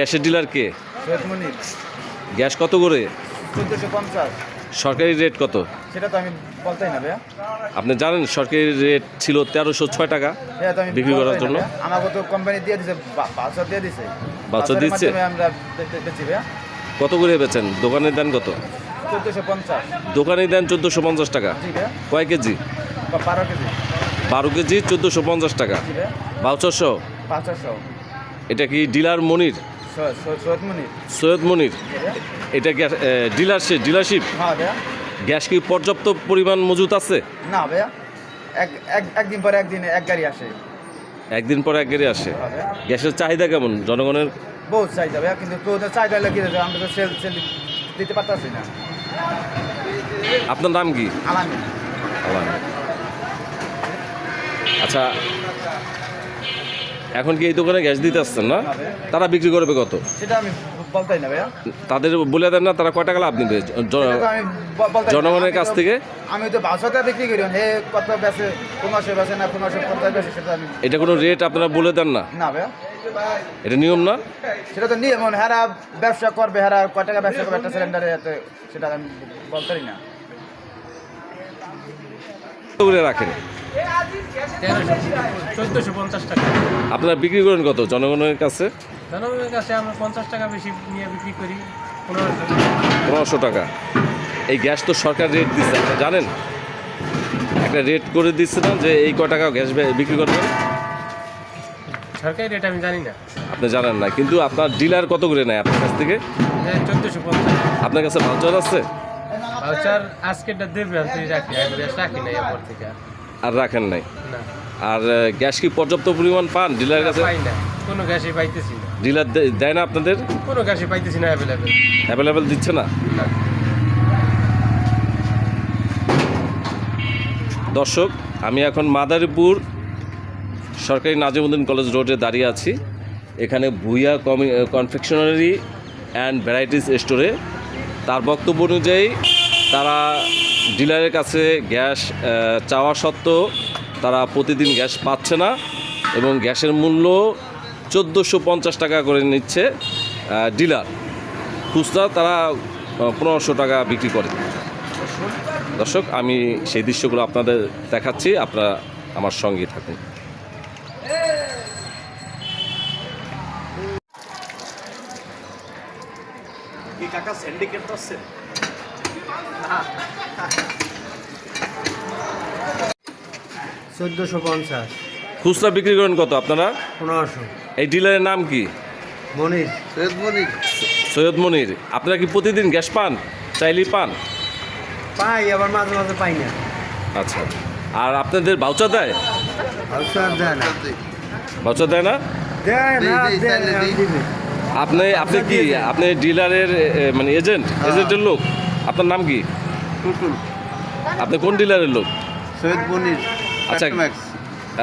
গ্যাসের ডিলার কে? গ্যাস কত করে? সরকারি রেট কত? সেটা তো আমি বলতেই না ভাইয়া। আপনি জানেন সরকারি রেট ছিল তেরোশো ছয় টাকা বিক্রি করার জন্য? আমাকে তো কোম্পানি দিয়ে দিছে বাউচার দিয়ে দিছে। Voucher-এর দিচ্ছে? আমরা বে- বে- বেচি ভাইয়া। কত করে বেচেন? দোকানে দেন কত? চোদ্দোশো পঞ্চাশ। দোকানে দেন চোদ্দোশো পঞ্চাশ টাকা। কয় কেজি? বারো কেজি। বারো কেজি চোদ্দোশো পঞ্চাশ টাকা। বাউচারশো পাঁচশো এটা কি ডিলার মনির? সৈয়দ মনির। সৈয়দ মনির। এটা গ্যাস ডিলারশিপ ডিলারশিপ? হ্যাঁ গ্যাস কি পর্যাপ্ত পরিমাণ মজুত আছে? না ভাইয়া। এক এক- একদিন পরে একদিন এক গাড়ি আসে। একদিন পর এক গাড়ি আসে? হ্যাঁ গ্যাসের চাহিদা কেমন? জনগণের? বহুত চাহিদা ভাইয়া কিন্তু চাহিদা লেগে যাবে আমরা তো সেল সেল দিতে পারতাছি না। আপনার নাম কি? আলামি। আলাম। আচ্ছা এখন কি এই দোকানে গ্যাস দিতে আসছেন না? তারা বিক্রি করবে কত? সেটা আমি বলতেই না ভাইয়া। তাদের বলে দেন না তারা কয় টাকা লাভ নিবে। জনগণের কাছ থেকে? আমি তো বাসাতে বিক্রি করি হে কত বেছে পনেরোশো বেছে না পনেরোশো পঞ্চাশ বেছে সেটা আমি এটা কোনো রেট আপনারা বলে দেন না? না ভাইয়া। এটা নিয়ম না? সেটা তো নিয়ম হারা ব্যবসা করবে হারা কয় টাকা ব্যবসা করবে একটা সিলিন্ডারে এতে সেটা আমি বলতেই না। করে রাখেন। আপনারা বিক্রি করেন কত? জনগণের কাছে? জনগণের কাছে আমরা পঞ্চাশ টাকা বেশি নিয়ে বিক্রি করি পনেরোশো পনেরোশো টাকা। এই গ্যাস তো সরকার রেট দিচ্ছে আপনি জানেন? একটা রেট করে দিচ্ছে না যে এই ক টাকা গ্যাস বিক্রি করবেন? সরকারি রেট আমি জানি না। আপনি জানেন না কিন্তু আপনার ডিলার কত করে নেয় আপনার কাছ থেকে? চোদ্দোশো আপনার কাছে ভাউচার আছে? রাখি আমি রাখি এরপর থেকে। আর। রাখেন নাই? না। আর গ্যাস কি পর্যাপ্ত পরিমাণ পান ডিলারের কাছে? পাই না কোনো গ্যাসই পাইতেছি না। ডিলার দেয় না আপনাদের? কোনো গ্যাসই পাইতেছি না অ্যাভেলেবেল অ্যাভেলেবেল দিচ্ছে না? না। দর্শক আমি এখন মাদারীপুর সরকারি নাজিমুদ্দিন কলেজ রোডে দাঁড়িয়ে আছি। এখানে ভুইয়া কমি কনফেকশনারি অ্যান্ড ভ্যারাইটিস স্টোরে তার বক্তব্য অনুযায়ী তারা ডিলারের কাছে গ্যাস চাওয়া সত্ত্বেও তারা প্রতিদিন গ্যাস পাচ্ছে না এবং গ্যাসের মূল্য চোদ্দোশো পঞ্চাশ টাকা করে নিচ্ছে ডিলার। খুচরা তারা পনেরোশো টাকা বিক্রি করে। দর্শক, আমি সেই দৃশ্যগুলো আপনাদের দেখাচ্ছি, আপনারা আমার সঙ্গে থাকুন। চোদ্দোশো পঞ্চাশ। খুচরা বিক্রি করেন কত আপনারা? পনেরোশো। এই ডিলারের নাম কি? মনির। সৈয়দ মনির। সৈয়দ মনির। আপনারা কি প্রতিদিন গ্যাস পান? চাইলেই পান? পাই আবার মাঝে মাঝে পাই না। আচ্ছা। আর আপনাদের ভাউচার দেয়? আউসার দেয় না। ভাউচার দেয় না। আপনি আপনি কি আপনি ডিলারের মানে এজেন্ট এজেন্টের লোক? আপনার নাম কি? টুটুল আপনি কোন ডিলারের লোক? সৈয়দ আচ্ছা।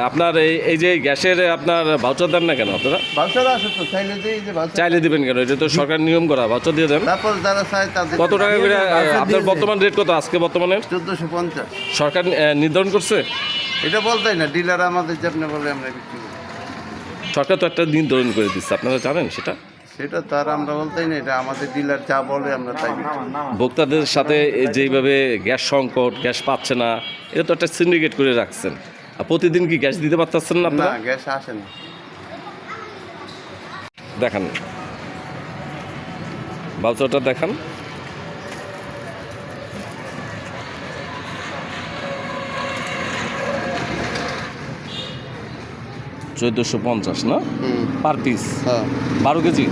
আপনার এই এই যে গ্যাসের আপনার ভাউচার দেন না কেন আপনারা? আছে তো চাইলে যে চাইলে দিবেন কেন? এটা তো সরকার নিয়ম করা ভাউচার দিয়ে দেন। তারপর যারা চায় তাদের কত টাকা করে আপনার বর্তমান রেট কত আজকে বর্তমানে চোদ্দোশো পঞ্চাশ। সরকার নির্ধারণ করছে? এটা বলতাই না ডিলার আমাদের যেমন বলে আমরা বিক্রি করি। সরকার তো একটা নির্ধারণ করে দিচ্ছে আপনারা জানেন সেটা? সেটা তো আর আমরা বলতেই না এটা আমাদের ডিলার যা বলে আমরা তাই ভোক্তাদের সাথে যেইভাবে গ্যাস সংকট গ্যাস পাচ্ছে না এটা তো একটা সিন্ডিকেট করে রাখছেন। আর প্রতিদিন কি গ্যাস দিতে পারতেছেন না না গ্যাস আসে না। দেখান। বাউচারটা দেখান। চোদ্দোশো পঞ্চাশ না? পার পিস হ্যাঁ। বারো কেজি?